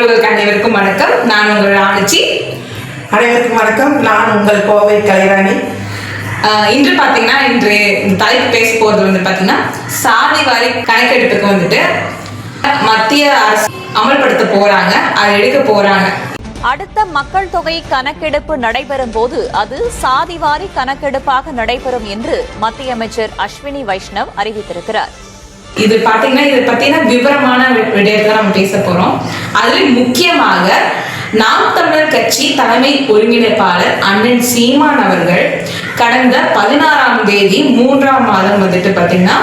அனைவருக்கும் வணக்கம். நான் உங்கள் ராணிச்சி. அனைவருக்கும் வணக்கம். நான் உங்கள் கோவை கலைராணி. இன்று பார்த்தீங்கன்னா இன்று இந்த தலைப்பு பேச போகிறது வந்து பார்த்தீங்கன்னா சாதி வாரி கணக்கெடுப்புக்கு வந்துட்டு மத்திய அரசு அமல்படுத்த போறாங்க. அதை எடுக்க போறாங்க. அடுத்த மக்கள் தொகை கணக்கெடுப்பு நடைபெறும் போது அது சாதிவாரி கணக்கெடுப்பாக நடைபெறும் என்று மத்திய அமைச்சர் அஸ்வினி வைஷ்ணவ் அறிவித்திருக்கிறார். இது பார்த்தீங்கன்னா இதை பத்தின விவரமான வி- விடயத்தை நம்ம பேச போகிறோம் அதில் முக்கியமாக நாம் தமிழர் கட்சி தலைமை ஒருங்கிணைப்பாளர் அண்ணன் சீமான் அவர்கள் கடந்த பதினாறாம் தேதி மூன்றாம் மாதம் வந்துட்டு பார்த்தீங்கன்னா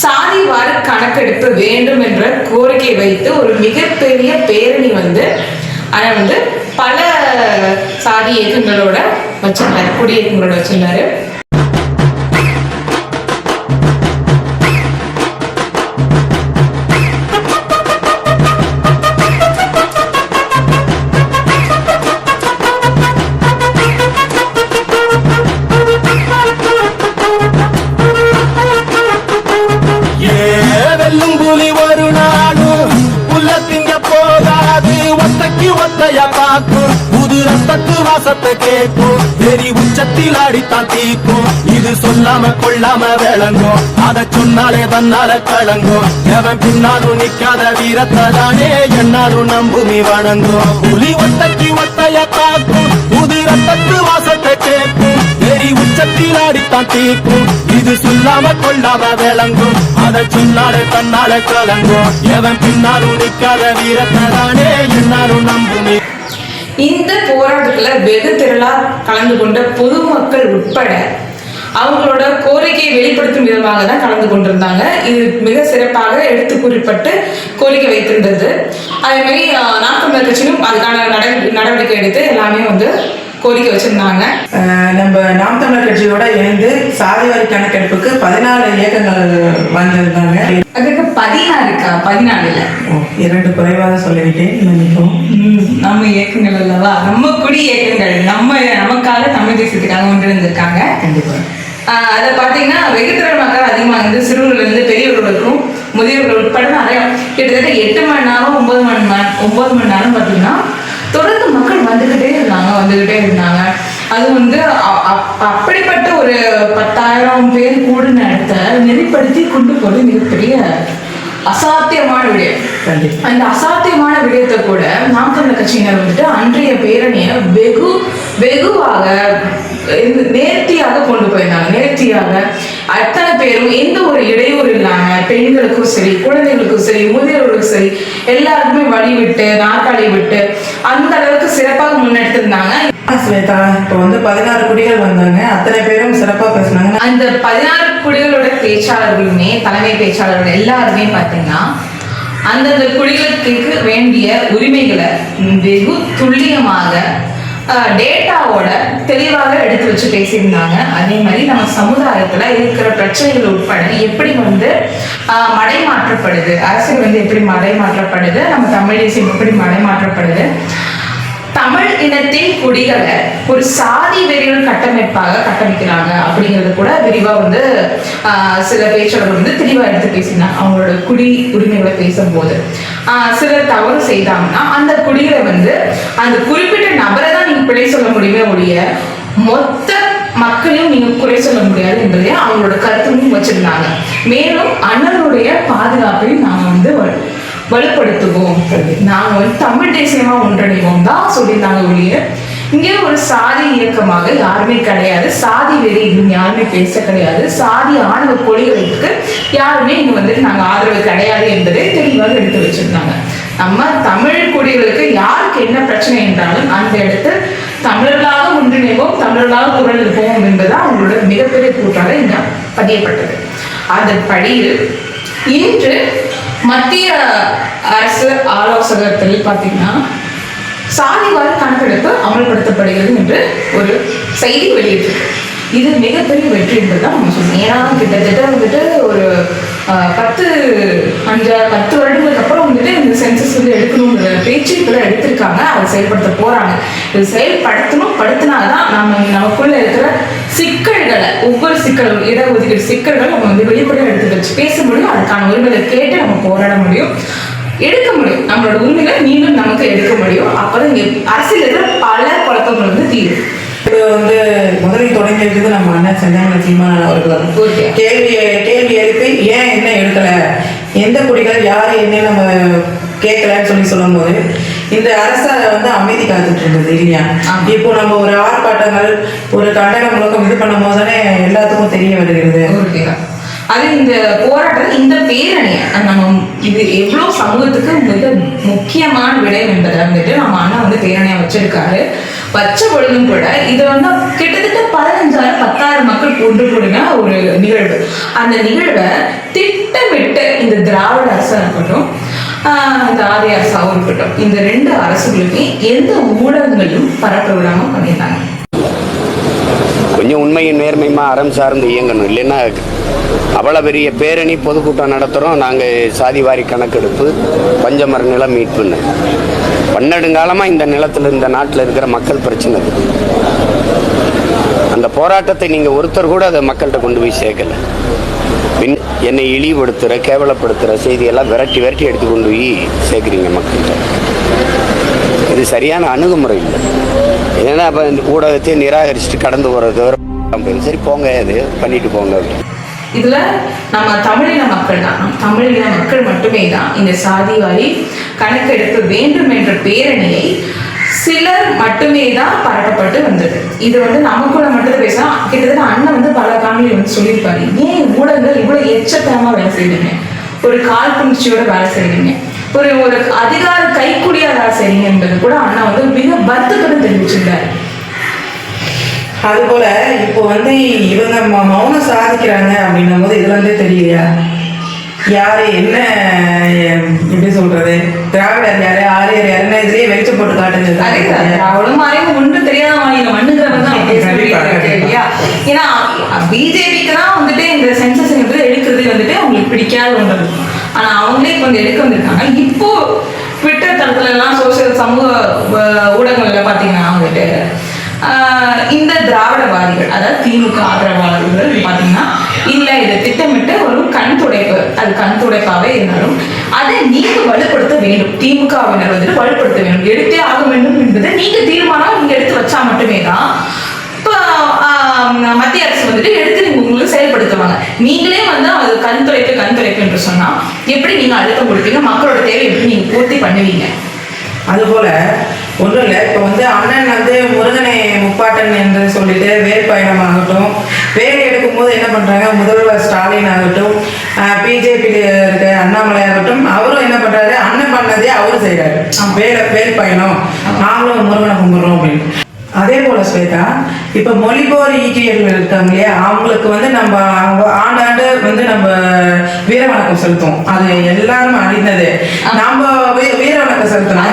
சாதிவார கணக்கெடுப்பு வேண்டும் என்ற கோரிக்கை வைத்து ஒரு மிகப்பெரிய பேரணி வந்து அதை வந்து பல சாதி இயக்கங்களோட வச்சிருந்தாரு குடியேற்றங்களோட வச்சிருந்தாரு. புது ரத்தத்து வாசத்தை கேட்கும். வெறி உச்சத்தில் அடித்தான் தீக்கும். இது சொல்லாம கொள்ளாம விளங்கும். அத சொன்னாலே தன்னால கலங்கும். எவன் பின்னாலும் நிக்காத வீரத்தை தானே என்னாலும் நம்புமி வணங்கும். புலி ஒட்டக்கு ஒட்டைய காக்கும். புது ரத்தத்து வாசத்தை கேட்கும். வெறி உச்சத்தில் அடித்தான் தீக்கும். இது சொல்லாம கொள்ளாம விளங்கும். அதை சொன்னாலே தன்னால கலங்கும். எவன் பின்னாலும் நிக்காத வீரத்ததானே என்னாலும் நம்புமி இந்த போராட்டத்தில் வெகு திரளாக கலந்து கொண்ட பொதுமக்கள் உட்பட அவங்களோட கோரிக்கையை வெளிப்படுத்தும் விதமாக தான் கலந்து கொண்டிருந்தாங்க. இது மிக சிறப்பாக எடுத்து குறிப்பிட்டு கோரிக்கை வைத்திருந்தது. அதே மாதிரி நாட்டு கட்சியும் அதுக்கான நடவடிக்கை எடுத்து எல்லாமே வந்து கோரிக்கை வச்சிருந்தாங்க. நம்ம நாம் தமிழர் கட்சியோட இணைந்து சாதிவாரி கணக்கெடுப்புக்கு பதினாலு இயக்கங்கள் வந்திருந்தாங்க. அதுக்கு பதினாறு இருக்கா? பதினாலு இல்ல. இரண்டு குறைவாக சொல்லிவிட்டேன். மன்னிக்கவும் ம், நம்ம இயக்கங்கள் அல்லவா? நம்ம குடி இயக்கங்கள். நம்ம நமக்காக தமிழ் தேசத்துக்காக ஒன்றிணைந்திருக்காங்க. கண்டிப்பா. ஆஹ் அதை பார்த்தீங்கன்னா வெகுத்திறன் மக்கள் அதிகமாக வந்து சிறுவர்லேருந்து பெரியவர்களுக்கும் முதியவர்கள் உட்பட நிறைய கிட்டத்தட்ட எட்டு மணி நேரம் ஒன்பது மணி நேரம் ஒன்பது மணி நேரம் பார்த்தீங்கன்னா தொடர்ந்து மக்கள் வந்துக்கிட்டே வந்துகிட்டே வந்துக்கிட்டே இருந்தாங்க. அது வந்து அப்படிப்பட்ட ஒரு பத்தாயிரம் பேர் கூடின இடத்த நெறிப்படுத்தி கொண்டு போகிறது மிகப்பெரிய அசாத்தியமான விடயம். அந்த அசாத்தியமான விடயத்தை கூட நாம் தமிழர் கட்சியினர் வந்துட்டு அன்றைய பேரணியை வெகு வெகுவாக நேர்த்தியாக கொண்டு போயிருந்தாங்க. நேர்த்தியாக அத்தனை பேரும் எந்த ஒரு இடையூறு இல்லாம பெண்களுக்கும் சரி குழந்தைகளுக்கும் சரி முதியவர்களுக்கும் சரி எல்லாருக்குமே வழி விட்டு நாற்காலி விட்டு அந்த அளவுக்கு சிறப்பாக முன்னெடுத்திருந்தாங்க. ஸ்வேதா இப்போ வந்து பதினாறு குடிகள் வந்தாங்க. அத்தனை பேரும் சிறப்பாக பேசினாங்க. அந்த பதினாறு குடிகளோட பேச்சாளர்களுமே தலைமை பேச்சாளர்கள் எல்லாருமே பார்த்தீங்கன்னா அந்தந்த குடிகளுக்கு வேண்டிய உரிமைகளை வெகு துல்லியமாக டேட்டாவோட தெளிவாக எடுத்து வச்சு பேசியிருந்தாங்க. அதே மாதிரி நம்ம சமுதாயத்துல இருக்கிற பிரச்சனைகள் உட்பட எப்படி வந்து ஆஹ், மடைமாற்றப்படுது அரசியல் வந்து எப்படி மடைமாற்றப்படுது நம்ம தமிழ் தேசியம் எப்படி மடைமாற்றப்படுது தமிழ் இனத்தின் குடிகளை ஒரு சாதி வெறியல் கட்டமைப்பாக கட்டமைக்கிறாங்க அப்படிங்கறது கூட விரிவா வந்து சில பேச்சாளர்கள் வந்து தெளிவா எடுத்து பேசினாங்க அவங்களோட குடி உரிமைகளை பேசும்போது. சிலர் தவறு செய்தாங்கன்னா அந்த குடிகளை வந்து அந்த குறிப்பிட்ட நபரை தான் நீங்க பிழை சொல்ல முடியுமே ஒழிய மொத்த மக்களையும் நீங்க குறை சொல்ல முடியாது என்பதையும் அவங்களோட கருத்தும் வச்சிருந்தாங்க. மேலும் அண்ணனுடைய பாதுகாப்பையும் நாங்க வந்து வலுப்படுத்துவோம். நாங்க வந்து தமிழ் தேசியமா ஒன்றிணைவோம் தான் சொல்லியிருந்தாங்க ஒழிய இங்கே ஒரு சாதி இயக்கமாக யாருமே கிடையாது. சாதி வெறி யாருமே பேச கிடையாது. சாதி ஆணவ கொடிகளுக்கு யாருமே இங்க வந்துட்டு நாங்க ஆதரவு கிடையாது என்பதை தெளிவாக எடுத்து வச்சிருந்தாங்க. நம்ம தமிழ் குடிகளுக்கு யாருக்கு என்ன பிரச்சனை என்றாலும் அந்த இடத்தில் தமிழர்களாக ஒன்றிணைவோம் தமிழர்களாக குரல் இருப்போம் என்பதுதான் அவங்களோட மிகப்பெரிய கூட்டாக இங்க பதியப்பட்டது. அதன் படியில் இன்று மத்திய அரசு ஆலோசகத்தில் பார்த்தீங்கன்னா சாதிவாரி கணக்கெடுப்பு அமல்படுத்தப்படுகிறது என்று ஒரு செய்தி வெளியிட்டிருக்கு. இது மிகப்பெரிய வெற்றி என்று தான் நம்ம சொல்லணும் ஏன்னா கிட்டத்தட்ட வந்துட்டு ஒரு பத்து அஞ்சா பத்து வருடங்களுக்கு அப்புறம் வந்துட்டு இந்த சென்சஸ் வந்து எடுக்கணும் இப்பதான் எடுத்திருக்காங்க. அதை செயல்படுத்த போறாங்க. இது செயல்படுத்தணும். படுத்தினாதான் நம்ம நமக்குள்ள இருக்கிற சிக்கல்களை ஒவ்வொரு சிக்கல்கள் இடஒதுக்கீடு சிக்கல்கள் நம்ம வந்து வெளிப்படையாக எடுத்து வச்சு பேச முடியும். அதுக்கான உரிமைகளை கேட்டு நம்ம போராட முடியும். எடுக்க முடியும். நம்மளோட உரிமைகளை மீண்டும் நமக்கு எடுக்க முடியும். அப்பதான் அரசியல் இருக்கிற பல குழப்பங்கள் வந்து தீரும். இது வந்து முதலில் தொடங்கி இருக்குது நம்ம அண்ணன் செந்தமலை சீமான் அவர்கள். கேள்வி கேள்வி எழுப்பி ஏன் என்ன எடுக்கல? எந்த குடிகள் யாரு என்ன நம்ம கேட்கலன்னு சொல்லி சொல்லும்போது இந்த அரசு அதை வந்து அமைதி காத்துட்டு இருந்தது இல்லையா. இப்போ நம்ம ஒரு ஆர்ப்பாட்டங்கள் ஒரு கண்டன முழக்கம் இது பண்ணும் போது தானே எல்லாத்துக்கும் தெரிய வருகிறது. அது இந்த போராட்டம் இந்த பேரணியை நம்ம இது எவ்வளவு சமூகத்துக்கு மிக முக்கியமான விடயம் என்பதை வந்துட்டு நம்ம அண்ணா வந்து பேரணியா வச்சிருக்காரு. வச்ச பொழுதும் கூட இது வந்து கிட்டத்தட்ட பதினஞ்சாயிரம் பத்தாயிரம் மக்கள் ஒன்று கூடின ஒரு நிகழ்வு. அந்த நிகழ்வை திட்டமிட்டு இந்த திராவிட அரசா இருக்கட்டும் இந்த ஆரிய இருக்கட்டும். இந்த ரெண்டு அரசுகளுமே எந்த ஊடகங்களும் பரப்ப விடாம பண்ணியிருந்தாங்க கொஞ்சம் உண்மையின் நேர்மையுமா அறம் சார்ந்து இயங்கணும். இல்லைன்னா அவ்வளோ பெரிய பேரணி பொதுக்கூட்டம் நடத்துகிறோம் நாங்கள் சாதிவாரி கணக்கெடுப்பு பஞ்சமர நிலம் மீட்புன்னு. பன்னெடுங்காலமாக இந்த நிலத்தில் இந்த நாட்டில் இருக்கிற மக்கள் பிரச்சனை. அந்த போராட்டத்தை நீங்கள் ஒருத்தர் கூட அதை மக்கள்கிட்ட கொண்டு போய் சேர்க்கலை. பின் என்னை இழிவுபடுத்துகிற கேவலப்படுத்துகிற செய்தியெல்லாம் விரட்டி விரட்டி எடுத்து கொண்டு போய் சேர்க்குறீங்க மக்கள்கிட்ட. இது சரியான அணுகுமுறை இல்லை. ஏன்னா இப்போ இந்த நிராகரிச்சுட்டு கடந்து போகிறது தவிர சரி போங்க இது பண்ணிட்டு போங்க அப்படின்னு. இதுல நம்ம தமிழின மக்கள் தான். நம் தமிழின மக்கள் மட்டுமே தான் இந்த சாதிவாரி கணக்கெடுப்பு வேண்டும் என்ற பேரணியை சிலர் மட்டுமே தான் பரப்பப்பட்டு வந்தது. இது வந்து நமக்குள்ள மட்டும் பேசலாம். கிட்டத்தட்ட அண்ணன் வந்து பல காணொலி வந்து சொல்லியிருப்பாரு. ஏன் ஊடகங்கள் இவ்வளவு எச்சத்தனமா வேலை செய்வீங்க ஒரு காழ்ப்புணர்ச்சியோட வேலை செய்வீங்க ஒரு ஒரு அதிகார கைக்குடியா வேலை செய்வீங்க என்பது கூட அண்ணா வந்து மிக வருத்தத்துடன் தெரிவிச்சிருந்தாரு அதுபோல இப்போ வந்து இவங்க மௌனம் சாதிக்கிறாங்க அப்படின்னும் போது இதுல இருந்தே தெரியலையா? யாரு என்ன எப்படி சொல்றது? திராவிடர் யாரு ஆரியர் யாருன்னு இதுலயே வெளிச்சம் போட்டு அதே காட்டுங்க அவ்வளவு மாதிரி ஒன்றும் தெரியாத மாநில மண்ணுங்கிறவர் தான். இல்லையா? ஏன்னா பிஜேபிக்கு தான் வந்துட்டு இந்த சென்சஸ் எடுக்கிறது வந்துட்டு அவங்களுக்கு பிடிக்காத ஒன்று. ஆனா அவங்களே இப்ப வந்து எடுக்க வந்திருக்காங்க. இப்போ ட்விட்டர் தளத்துல எல்லாம் சோசியல் சமூக ஊடகங்கள்ல பாத்தீங்கன்னா வந்துட்டு இந்த திராவிடவாதிகள் அதாவது திமுக ஆதரவாளர்கள் பார்த்தீங்கன்னா இல்ல இதை திட்டமிட்டு ஒரு கண் துடைப்பு அது கண் துடைப்பாவே இருந்தாலும் அதை நீங்க வலுப்படுத்த வேண்டும். திமுகவினர் வந்துட்டு வலுப்படுத்த வேண்டும். எடுத்தே ஆக வேண்டும் என்பதை நீங்க தீர்மானம் நீங்க எடுத்து வச்சா மட்டுமே தான். இப்போ மத்திய அரசு வந்துட்டு எடுத்து நீங்க உங்களுக்கு செயல்படுத்துவாங்க. நீங்களே வந்து அது கண் துடைப்பு கண் துடைப்பு என்று சொன்னா எப்படி நீங்க அழுத்தம் கொடுப்பீங்க? மக்களோட தேவை எப்படி நீங்க பூர்த்தி பண்ணுவீங்க? அதுபோல ஒன்றும் இல்லை இப்போ வந்து அண்ணன் வந்து முருகனை முப்பாட்டன் என்று சொல்லிட்டு வேல் பயணமாகட்டும் வேல் எடுக்கும்போது என்ன பண்றாங்க முதல்வர் ஸ்டாலின் ஆகட்டும் பிஜேபியில் இருக்க அண்ணாமலை ஆகட்டும் அவரும் என்ன பண்றாரு அண்ணன் பண்ணதே அவரும் செய்றாரு. வேல வேல் பயணம். நாங்களும் முருகனை கும்பிடுறோம் அப்படின்னு. அதே போல ஸ்வேதா இப்போ மொழிபோர் ஈட்டியர்கள் இருக்காங்க இல்லையா அவங்களுக்கு வந்து நம்ம அவங்க ஆண்டாண்டு வந்து நம்ம வீர வணக்கம் செலுத்துவோம். அது எல்லாரும் அறிந்தது. நம்ம வீர வணக்கம் செலுத்தணும்.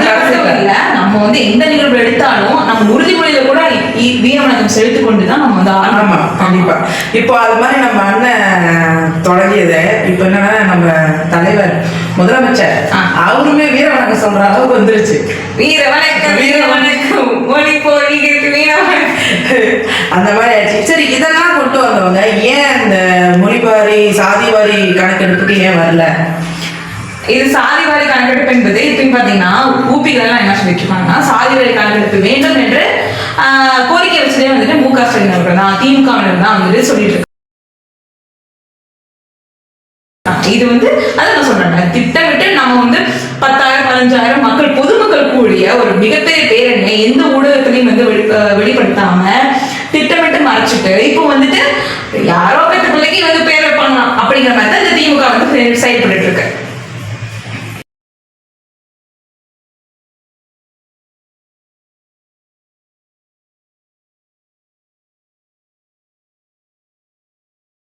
நம்ம வந்து எந்த நிகழ்வு எடுத்தாலும் நம்ம உறுதிமொழியில கூட இ- வீரவணக்கம் செலுத்திக் கொண்டுதான் நம்ம வந்து ஆமா. கண்டிப்பா. இப்போ அது மாதிரி நம்ம அண்ணன் தொடங்கியது இப்போ என்னன்னா நம்ம தலைவர் முதலமைச்சர். அவருமே வீர வணக்கம் சொல்ற அளவுக்கு வந்துருச்சு. வீர வணக்கம் வீர வணக்கம். மொழி போலிகளுக்கு வீர வணக்கம். அந்த மாதிரி ஆயிடுச்சு சரி இதெல்லாம் கொண்டு வந்தவங்க ஏன் இந்த மொழிவாரி சாதிவாரி கணக்கெடுப்புக்கு ஏன் வரல? இது சாதிவாரி கணக்கெடுப்பு என்பது இப்ப பாத்தீங்கன்னா ஊபிகள் எல்லாம் என்ன சொல்லிட்டுருக்காங்கன்னா இருக்காங்கன்னா சாதிவாரி கணக்கெடுப்பு வேண்டும் என்று ஆஹ், கோரிக்கை வச்சதே வந்துட்டு மு க ஸ்டாலின் அவர்கள் தான் திமுகவினர் தான் வந்துட்டு சொல்லிட்டு இருக்காங்க இது வந்து அதான் நான் சொல்றேன் திட்டமிட்டு நம்ம வந்து பத்தாயிரம் பதினஞ்சாயிரம் மக்கள் பொதுமக்கள் கூடிய ஒரு மிகப்பெரிய பேரணியை எந்த ஊடகத்திலையும் வந்து வெளி- வெளிப்படுத்தாம திட்டமிட்டு மறைச்சிட்டு இப்போ வந்துட்டு யாரோ பெற்ற பிள்ளைக்கு வந்து பேர் வைப்பாங்க அப்படிங்கிற மாதிரி தான் இந்த திமுக வந்து செயல்பட்டு இருக்கு